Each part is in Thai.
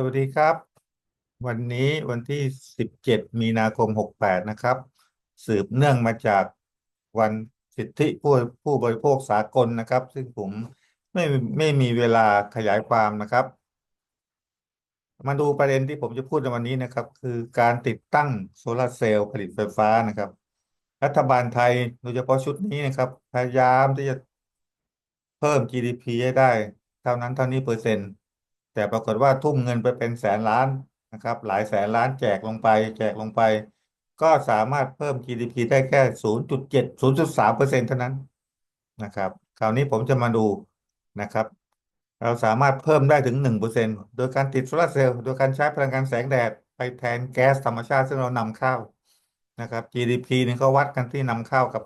สวัสดีครับ วันนี้วันที่ 17 มีนาคม 68 นะครับ สืบเนื่องมาจากวันสิทธิผู้ผู้บริโภคสากลนะครับ ซึ่งผมไม่ไม่มีเวลาขยายความนะครับ มาดูประเด็นที่ผมจะพูดในวันนี้นะครับ คือการติดตั้งโซลาร์เซลล์ผลิตไฟฟ้านะครับ รัฐบาลไทยโดยเฉพาะชุดนี้นะครับ พยายามที่จะเพิ่ม GDP ให้ได้ เท่านั้นเท่านี้เปอร์เซ็นต์ แต่ปรากฏว่าทุ่มเงินไปเป็นแสนล้านนะครับ หลายแสนล้านแจกลงไป แจกลงไป ก็สามารถเพิ่ม GDP ได้แค่ 0.7 0.3เปอร์เซ็นต์เท่านั้นนะครับ คราวนี้ผมจะมาดูนะครับ เราสามารถเพิ่มได้ถึง1%โดยการติดโซลาร์เซลล์โดยการใช้พลังงานแสงแดดไปแทนแก๊สธรรมชาติซึ่งเรานำเข้านะครับ GDP นี่เขาวัดกันที่นำเข้ากับ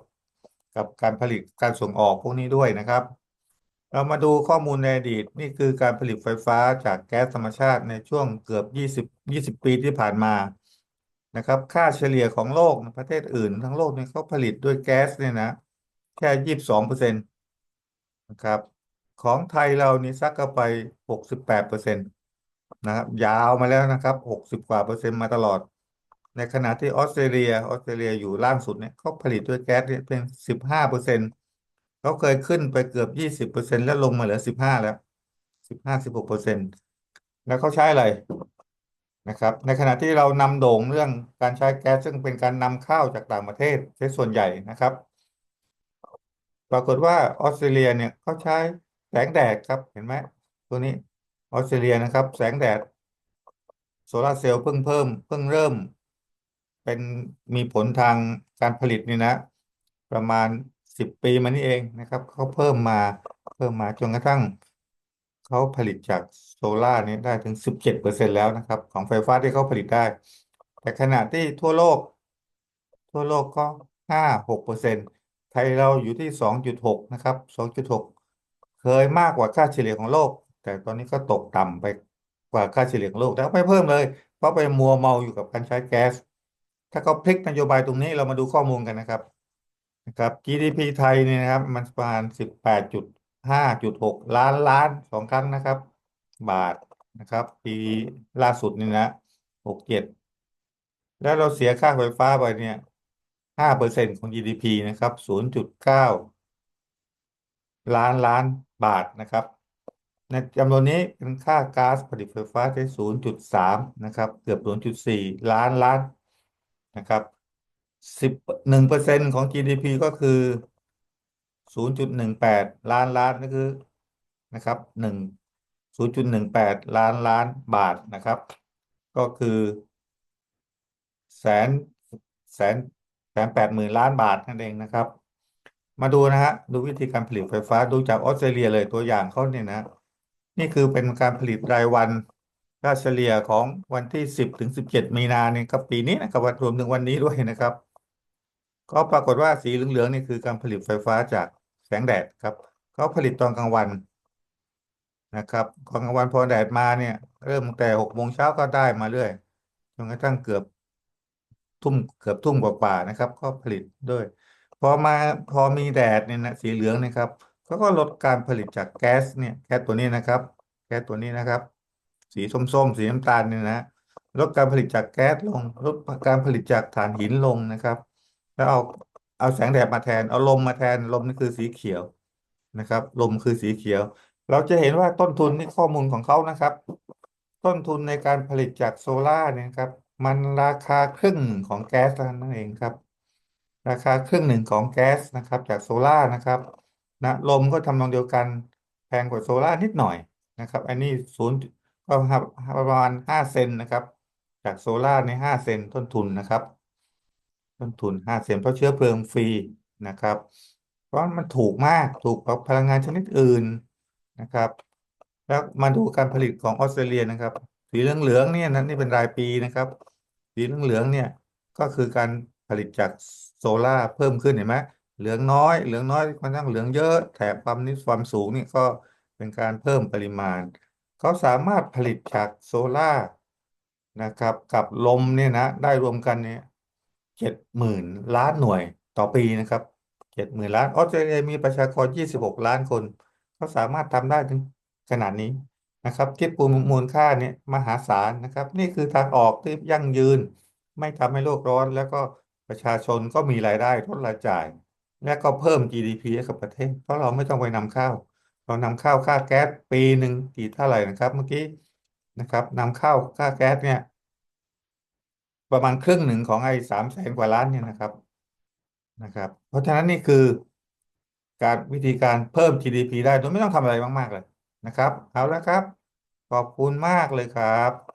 กับการผลิตการส่งออกพวกนี้ด้วยนะครับ เรามาดูข้อมูลในอดีตนี่คือการผลิตไฟฟ้าจากแก๊สธรรมชาติในช่วงเกือบ 20 20 ปีที่ผ่านมานะครับ ค่าเฉลี่ยของโลกประเทศอื่น ทั้งโลกเนี่ยเขาผลิตด้วยแก๊สเนี่ยนะ แค่ 22เปอร์เซ็นต์นะครับ ของไทยเรานี่ซักเข้าไป 68เปอร์เซ็นต์นะครับ ยาวมาแล้วนะครับ 60 กว่าเปอร์เซ็นต์มาตลอด ในขณะที่ออสเตรเลียออสเตรเลียอยู่ล่างสุดเนี่ยเขาผลิตด้วยแก๊สเนี่ยเป็น 15เปอร์เซ็นต์ เขาเคยขึ้นไปเกือบ20เปอร์เซ็นต์แล้วลงมาเหลือ15แล้ว15 16เปอร์เซ็นต์แล้วเขาใช้อะไรนะครับ ในขณะที่เรานำโด่งเรื่องการใช้แก๊สซึ่งเป็นการนำเข้าจากต่างประเทศเป็นส่วนใหญ่นะครับ ปรากฏว่าออสเตรเลียเนี่ยเขาใช้แสงแดดครับเห็นไหมตัวนี้ออสเตรเลียนะครับ แสงแดดโซลาร์เซลล์เพิ่งเพิ่มเพิ่งเริ่ม เป็นมีผลทางการผลิตนี่นะ ประมาณ สิบปีมานี่เองนะครับเขาเพิ่มมาเพิ่มมาจนกระทั่งเขาผลิตจากโซลาร์นี้ได้ถึงสิบเจ็ดเปอร์เซ็นแล้วนะครับ ของไฟฟ้าที่เขาผลิตได้ แต่ขณะที่ทั่วโลก ทั่วโลกก็ห้าหกเปอร์เซ็นไทยเราอยู่ที่สองจุดหกนะครับสองจุดหกเคยมากกว่าค่าเฉลี่ยของโลก แต่ตอนนี้ก็ตกต่ำไปกว่าค่าเฉลี่ยของโลกแต่ไม่เพิ่มเลย เพราะไปมัวเมาอยู่กับการใช้แก๊สถ้าเขาพลิกนโยบายตรงนี้เรามาดูข้อมูลกันนะครับ นะครับ GDP ไทยเนี่ยนะครับมันประมาณสิบแปดจุดห้าจุดหกล้านล้านสองครั้งนะครับ บาทนะครับ ปีล่าสุดนี่นะหกเจ็ดแล้วเราเสียค่าไฟฟ้าไปเนี่ยห้าเปอร์เซ็นของ GDP นะครับศูนย์จุดเก้าล้านล้านบาทนะครับในจำนวนนี้เป็นค่าก๊าซผลิตไฟฟ้าที่ศูนย์จุดสามนะครับ เกือบศูนย์จุดสี่ล้านล้านนะครับ สิบหนึ่งเปอร์เซ็นของ GDP ก็คือศูนย์จุดหนึ่งแปดล้านล้านนั่นคือนะครับหนึ่งศูนย์จุดหนึ่งแปดล้านล้านบาทนะครับ ก็คือแสนแสนแสนแปดหมื่นล้านบาทนั่นเองนะครับ มาดูนะฮะดูวิธีการผลิตไฟฟ้าดูจากออสเตรเลียเลยตัวอย่างเขาเนี่ยนะ นี่คือเป็นการผลิตรายวันค่าเฉลี่ยของวันที่สิบถึงสิบเจ็ดมีนาเนี่ยก็ปีนี้นะครับรวมถึงวันนี้ด้วยนะครับ ก็ปรากฏว่าสีเหลืองๆนี่คือการผลิตไฟฟ้าจากแสงแดดครับเขาผลิตตอนกลางวันนะครับตอนกลางวันพอแดดมาเนี่ย เริ่มตั้งแต่หกโมงเช้าก็ได้มาเรื่อยจนกระทั่งเกือบทุ่มเกือบทุ่มกว่าๆนะครับ ก็ผลิตด้วยพอมาพอมีแดดเนี่ยนะสีเหลืองนะครับเขาก็ลดการผลิตจากแก๊สเนี่ยแก๊สตัวนี้นะครับ แก๊สตัวนี้นะครับ สีส้มๆสีน้ำตาลเนี่ยนะลดการผลิตจากแก๊สลงลดการผลิตจากถ่านหินลงนะครับ แล้วเอาเอาแสงแดดมาแทน เอาลมมาแทนลมนี่คือสีเขียวนะครับ ลมคือสีเขียว เราจะเห็นว่าต้นทุนนี่ข้อมูลของเขานะครับ ต้นทุนในการผลิตจากโซล่าเนี่ยครับ มันราคาครึ่งหนึ่งของแก๊สนั่นเองครับ ราคาครึ่งหนึ่งของแก๊สนะครับ จากโซล่านะครับนะลมก็ทำนองเดียวกันแพงกว่าโซล่านิดหน่อยนะครับ อันนี้ศูนย์ก็ประมาณห้าเซนนะครับ จากโซล่าในห้าเซนต้นทุนนะครับ ต้นทุนห้าเซนเพราะเชื้อเพลิงฟรีนะครับ เพราะมันถูกมากถูกกว่าพลังงานชนิดอื่นนะครับ แล้วมาดูการผลิตของออสเตรเลียนะครับ สีเหลืองๆเนี่ยนั้นนี่เป็นรายปีนะครับ สีเหลืองๆเนี่ยก็คือการผลิตจากโซลาเพิ่มขึ้นเห็นไหมเหลืองน้อยเหลืองน้อยมันทั้งเหลืองเยอะแถบความนิความสูงนี่ก็เป็นการเพิ่มปริมาณ เขาสามารถผลิตจากโซลานะครับ กับลมเนี่ยนะได้รวมกันเนี่ย เจ็ดหมื่นล้านหน่วยต่อปีนะครับเจ็ดหมื่นล้านออสเตรเลียมีประชากรยี่สิบหกล้านคนเขาสามารถทำได้ถึงขนาดนี้นะครับคิดปูมูลค่าเนี่ยมหาศาลนะครับ นี่คือทางออกที่ยั่งยืน ไม่ทำให้โลกร้อน แล้วก็ประชาชนก็มีรายได้ลดรายจ่าย และก็เพิ่ม GDP ให้กับประเทศ เพราะเราไม่ต้องไปนำเข้าเรานำเข้าค่าแก๊สปีหนึ่งกี่เท่าไหร่นะครับ เมื่อกี้นะครับนำเข้าค่าแก๊สเนี่ย ประมาณครึ่งหนึ่งของไอ้สามแสนกว่าล้านเนี่ยนะครับนะครับ เพราะฉะนั้นนี่คือการวิธีการเพิ่ม GDP ได้โดยไม่ต้องทำอะไรมาก ๆ เลยนะครับ เอาละครับ ขอบคุณมากเลยครับ